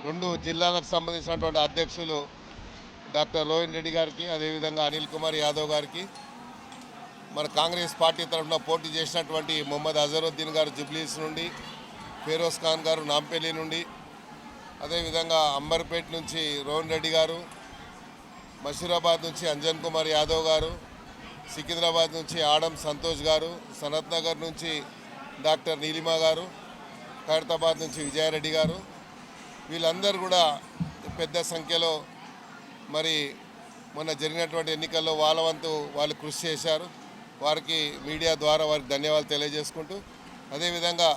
రెండు జిల్లాలకు సంబంధించినటువంటి అధ్యక్షులు డాక్టర్ రోహిన్ రెడ్డి గారికి అదేవిధంగా అనిల్ కుమార్ యాదవ్ గారికి మన కాంగ్రెస్ పార్టీ తరఫున పోటీ చేసినటువంటి మొహమ్మద్ అజరుద్దీన్ గారు జుబ్లీస్ నుండి ఫేరోజ్ ఖాన్ గారు నాంపల్లి నుండి అదేవిధంగా అంబర్పేట్ నుంచి రోహన్ రెడ్డి గారు మషీరాబాద్ నుంచి అంజన్ కుమార్ యాదవ్ గారు సికింద్రాబాద్ నుంచి ఆడం సంతోష్ గారు సనత్ నగర్ నుంచి డాక్టర్ నీలిమా గారు ఖైరతాబాద్ నుంచి విజయారెడ్డి గారు వీళ్ళందరూ కూడా పెద్ద సంఖ్యలో మరి మొన్న జరిగినటువంటి ఎన్నికల్లో వాళ్ళ వంతు వాళ్ళు కృషి చేశారు. వారికి మీడియా ద్వారా వారికి ధన్యవాదాలు తెలియజేసుకుంటూ అదేవిధంగా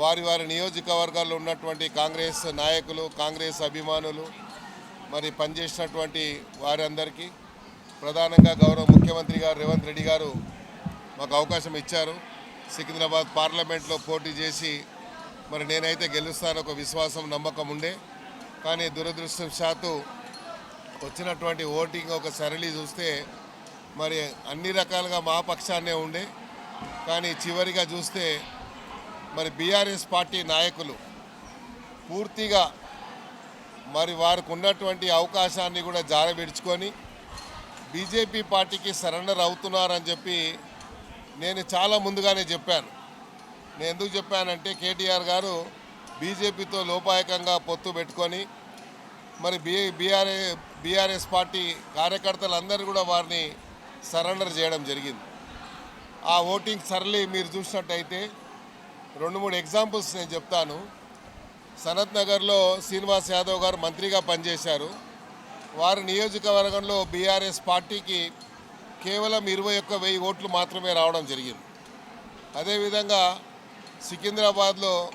వారి వారి నియోజకవర్గాల్లో ఉన్నటువంటి కాంగ్రెస్ నాయకులు కాంగ్రెస్ అభిమానులు మరి పనిచేసినటువంటి వారందరికీ ప్రధానంగా గౌరవ ముఖ్యమంత్రి గారు రేవంత్ రెడ్డి గారు మాకు అవకాశం ఇచ్చారు. సికింద్రాబాద్ పార్లమెంట్లో పోటీ చేసి మరి నేనైతే గెలుస్తాను ఒక విశ్వాసం నమ్మకం ఉండే. కానీ దురదృష్టవశాత్తు వచ్చినటువంటి ఓటింగ్ ఒక సరళి చూస్తే మరి అన్ని రకాలుగా మా పక్షాన్నే ఉండే. కానీ చివరిగా చూస్తే మరి బీఆర్ఎస్ పార్టీ నాయకులు పూర్తిగా మరి వారికి ఉన్నటువంటి అవకాశాన్ని కూడా జారవిడుచుకొని బీజేపీ పార్టీకి సరెండర్ అవుతున్నారని చెప్పి నేను చాలా ముందుగానే చెప్పాను. నేను ఎందుకు చెప్పానంటే కేటీఆర్ గారు బీజేపీతో లోపాయకంగా పొత్తు పెట్టుకొని మరి బీ బీఆర్ఏ బీఆర్ఎస్ పార్టీ కార్యకర్తలందరూ కూడా వారిని సరెండర్ చేయడం జరిగింది. ఆ ఓటింగ్ సరళి మీరు చూసినట్టయితే రెండు మూడు ఎగ్జాంపుల్స్ నేను చెప్తాను. సనత్ నగర్లో శ్రీనివాస్ యాదవ్ గారు మంత్రిగా పనిచేశారు. వారి నియోజకవర్గంలో బీఆర్ఎస్ పార్టీకి కేవలం ఇరవై ఒక్క వెయ్యి ఓట్లు మాత్రమే రావడం జరిగింది. అదేవిధంగా సికింద్రాబాద్లో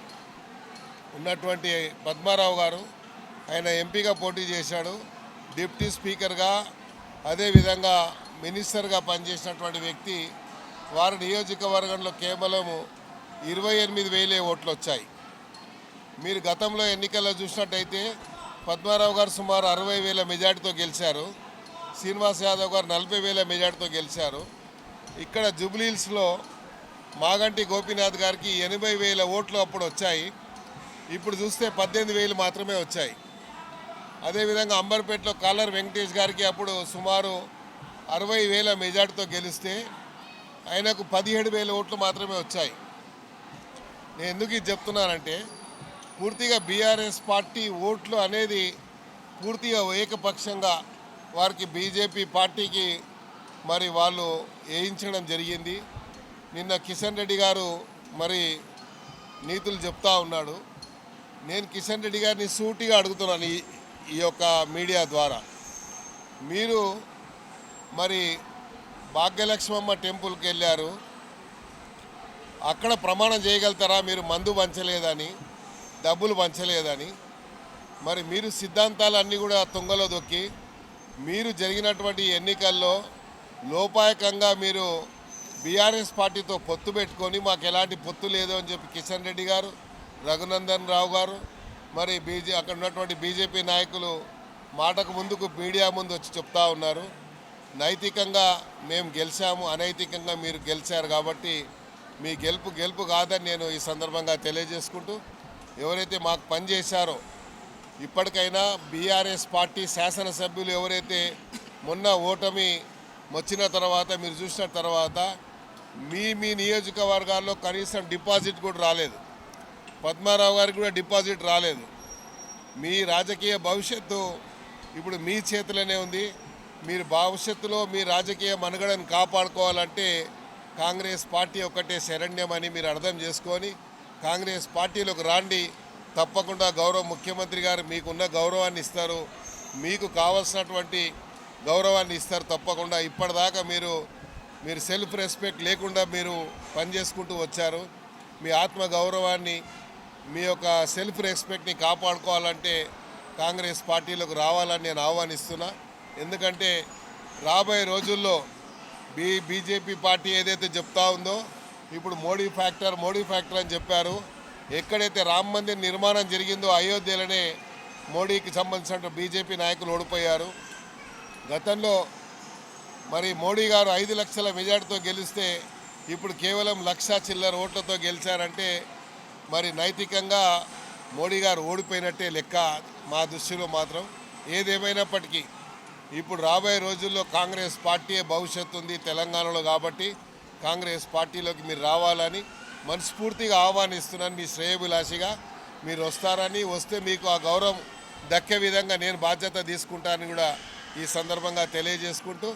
ఉన్నటువంటి పద్మారావు గారు ఆయన ఎంపీగా పోటీ చేశాడు. డిప్యూటీ స్పీకర్గా అదేవిధంగా మినిస్టర్గా పనిచేసినటువంటి వ్యక్తి. వారి నియోజకవర్గంలో కేవలం ఇరవై ఎనిమిది వేలే ఓట్లు వచ్చాయి మీరు గతంలో ఎన్నికల్లో చూసినట్టయితే పద్మారావు గారు సుమారు అరవై వేల మెజార్టీతో గెలిచారు. శ్రీనివాస్ యాదవ్ గారు నలభై వేల మెజార్టీతో గెలిచారు. ఇక్కడ జూబ్లీహిల్స్లో మాగంటి గోపీనాథ్ గారికి ఎనభై వేల ఓట్లు అప్పుడు వచ్చాయి. ఇప్పుడు చూస్తే పద్దెనిమిది వేలు మాత్రమే వచ్చాయి. అదేవిధంగా అంబర్పేటలో కాలర్ వెంకటేష్ గారికి అప్పుడు సుమారు అరవై వేల మెజార్టీతో గెలిస్తే ఆయనకు పదిహేడు వేల ఓట్లు మాత్రమే వచ్చాయి. నేను ఎందుకు ఇది చెప్తున్నానంటే పూర్తిగా బీఆర్ఎస్ పార్టీ ఓట్లు అనేది పూర్తిగా ఏకపక్షంగా వారికి బీజేపీ పార్టీకి మరి వాళ్ళు వేయించడం జరిగింది. నిన్న కిషన్ రెడ్డి గారు మరి నీతులు చెప్తా ఉన్నాడు. నేను కిషన్ రెడ్డి గారిని సూటిగా అడుగుతున్నాను ఈ ఈ యొక్క మీడియా ద్వారా. మీరు మరి భాగ్యలక్ష్మమ్మ టెంపుల్కి వెళ్ళారు. అక్కడ ప్రమాణం చేయగలుగుతారా? మీరు మందు పంచలేదని డబ్బులు పంచలేదని. మరి మీరు సిద్ధాంతాలన్నీ కూడా తుంగలో దొక్కి మీరు జరిగినటువంటి ఎన్నికల్లో లోపాయకంగా మీరు బీఆర్ఎస్ పార్టీతో పొత్తు పెట్టుకొని మాకు ఎలాంటి పొత్తు లేదు అని చెప్పి కిషన్ రెడ్డి గారు రఘునందన్ రావు గారు మరి బీజే అక్కడ ఉన్నటువంటి బీజేపీ నాయకులు మాటకు ముందుకు మీడియా ముందు వచ్చి చెప్తా ఉన్నారు. నైతికంగా మేము గెలిచాము అనైతికంగా మీరు గెలిచారు కాబట్టి మీ గెలుపు గెలుపు కాదని నేను ఈ సందర్భంగా తెలియజేసుకుంటూ ఎవరైతే మాకు పనిచేశారో ఇప్పటికైనా బీఆర్ఎస్ పార్టీ శాసనసభ్యులు ఎవరైతే మొన్న ఓటమి వచ్చిన తర్వాత మీరు చూసిన తర్వాత మీ మీ నియోజకవర్గాల్లో కనీసం డిపాజిట్ కూడా రాలేదు. పద్మారావు గారికి కూడా డిపాజిట్ రాలేదు. మీ రాజకీయ భవిష్యత్తు ఇప్పుడు మీ చేతిలోనే ఉంది. మీరు భవిష్యత్తులో మీ రాజకీయ మనుగడను కాపాడుకోవాలంటే కాంగ్రెస్ పార్టీ ఒక్కటే శరణ్యమని మీరు అర్థం చేసుకొని కాంగ్రెస్ పార్టీలోకి రాండి. తప్పకుండా గౌరవ ముఖ్యమంత్రి గారు మీకున్న గౌరవాన్ని ఇస్తారు. మీకు కావలసినటువంటి గౌరవాన్ని ఇస్తారు తప్పకుండా. ఇప్పటిదాకా మీరు మీరు సెల్ఫ్ రెస్పెక్ట్ లేకుండా మీరు పనిచేసుకుంటూ వచ్చారు. మీ ఆత్మ గౌరవాన్ని మీ యొక్క సెల్ఫ్ రెస్పెక్ట్ని కాపాడుకోవాలంటే కాంగ్రెస్ పార్టీలోకి రావాలని నేను ఆహ్వానిస్తున్నా. ఎందుకంటే రాబోయే రోజుల్లో బీ బీజేపీ పార్టీ ఏదైతే చెప్తా ఉందో ఇప్పుడు మోడీ ఫ్యాక్టర్ మోడీ ఫ్యాక్టర్ అని చెప్పారు. ఎక్కడైతే రామ మందిర్ నిర్మాణం జరిగిందో అయోధ్యలోనే మోడీకి సంబంధించిన బీజేపీ నాయకులు ఓడిపోయారు. గతంలో మరి మోడీ గారు ఐదు లక్షల మెజార్టీతో గెలిస్తే ఇప్పుడు కేవలం లక్ష చిల్లర ఓట్లతో గెలిచారంటే మరి నైతికంగా మోడీ గారు ఓడిపోయినట్టే లెక్క మా దృష్టిలో మాత్రం. ఏదేమైనప్పటికీ ఇప్పుడు రాబోయే రోజుల్లో కాంగ్రెస్ పార్టీయే భవిష్యత్తు ఉంది తెలంగాణలో కాబట్టి కాంగ్రెస్ పార్టీలోకి మీరు రావాలని మనస్ఫూర్తిగా ఆహ్వానిస్తున్నాను మీ శ్రేయభిలాషిగా. మీరు వస్తారని వస్తే మీకు ఆ గౌరవం దక్కే విధంగా నేను బాధ్యత తీసుకుంటానని కూడా ఈ సందర్భంగా తెలియజేసుకుంటూ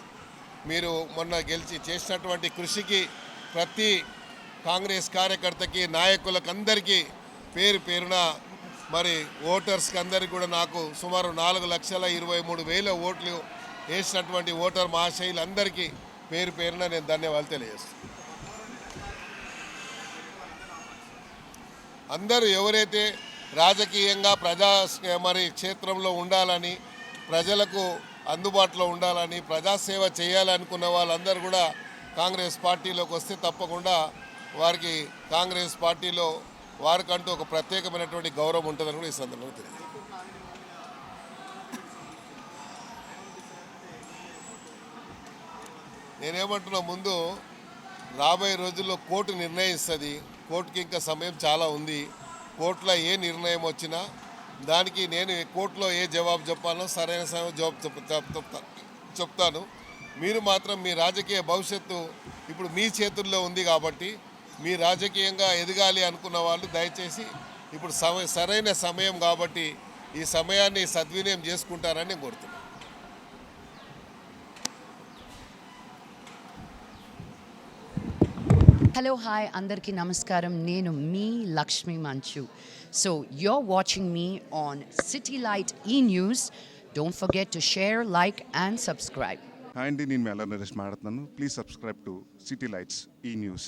మీరు మొన్న గెలిచి చేసినటువంటి కృషికి ప్రతి కాంగ్రెస్ కార్యకర్తకి నాయకులకు అందరికీ పేరు పేరున మరి ఓటర్స్కి అందరికీ కూడా నాకు సుమారు నాలుగు లక్షల ఇరవై మూడు వేల ఓట్లు వేసినటువంటి ఓటర్ మహాశైలందరికీ పేరు పేరున నేను ధన్యవాదాలు తెలియజేస్తాను అందరూ ఎవరైతే రాజకీయంగా ప్రజా మరి క్షేత్రంలో ఉండాలని ప్రజలకు అందుబాటులో ఉండాలని ప్రజాసేవ చేయాలనుకున్న వాళ్ళందరూ కూడా కాంగ్రెస్ పార్టీలోకి వస్తే తప్పకుండా వారికి కాంగ్రెస్ పార్టీలో వారికంటూ ఒక ప్రత్యేకమైనటువంటి గౌరవం ఉంటుందని కూడా ఈ సందర్భంగా తెలియదు నేనేమంటున్నా ముందు రాబోయే రోజుల్లో కోర్టు నిర్ణయిస్తుంది. కోర్టుకి ఇంకా సమయం చాలా ఉంది. కోర్టులో ఏ నిర్ణయం వచ్చినా దానికి నేను కోర్టులో ఏ జవాబు చెప్పాలో సరైన సమయం జవాబు చెప్తా చెప్తాను. మీరు మాత్రం మీ రాజకీయ భవిష్యత్తు ఇప్పుడు మీ చేతుల్లో ఉంది కాబట్టి మీ రాజకీయంగా ఎదగాలి అనుకున్న వాళ్ళు దయచేసి ఇప్పుడు సమయ సరైన సమయం కాబట్టి ఈ సమయాన్ని సద్వినియోగం చేసుకుంటారని కోరుతున్నాను. హలో హాయ్ అందరికీ నమస్కారం. నేను మీ Lakshmi Manchu. So you're watching me on City Light E News don't forget to share like and subscribe hi అండి నేను మెల్ల నరేష్ మాట్లాడుతున్నాను. Please subscribe to City Lights E News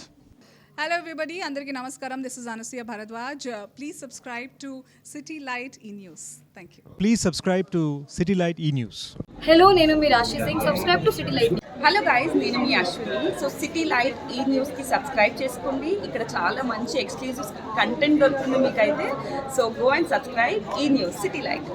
hello everybody అందరికీ నమస్కారం. This is Anasuya Bharadwaj please subscribe to City Light E News thank you Please subscribe to City Light E News. Hello నేను మీ Rashi. Singh subscribe to City Light hello guys నేను మీ Ashwini. So City Light E న్యూస్కి subscribe చేసుకోండి. ఇక్కడ చాలా మంచి exclusive content దొరుకుతుంది మీకైతే. So go and subscribe E News City Light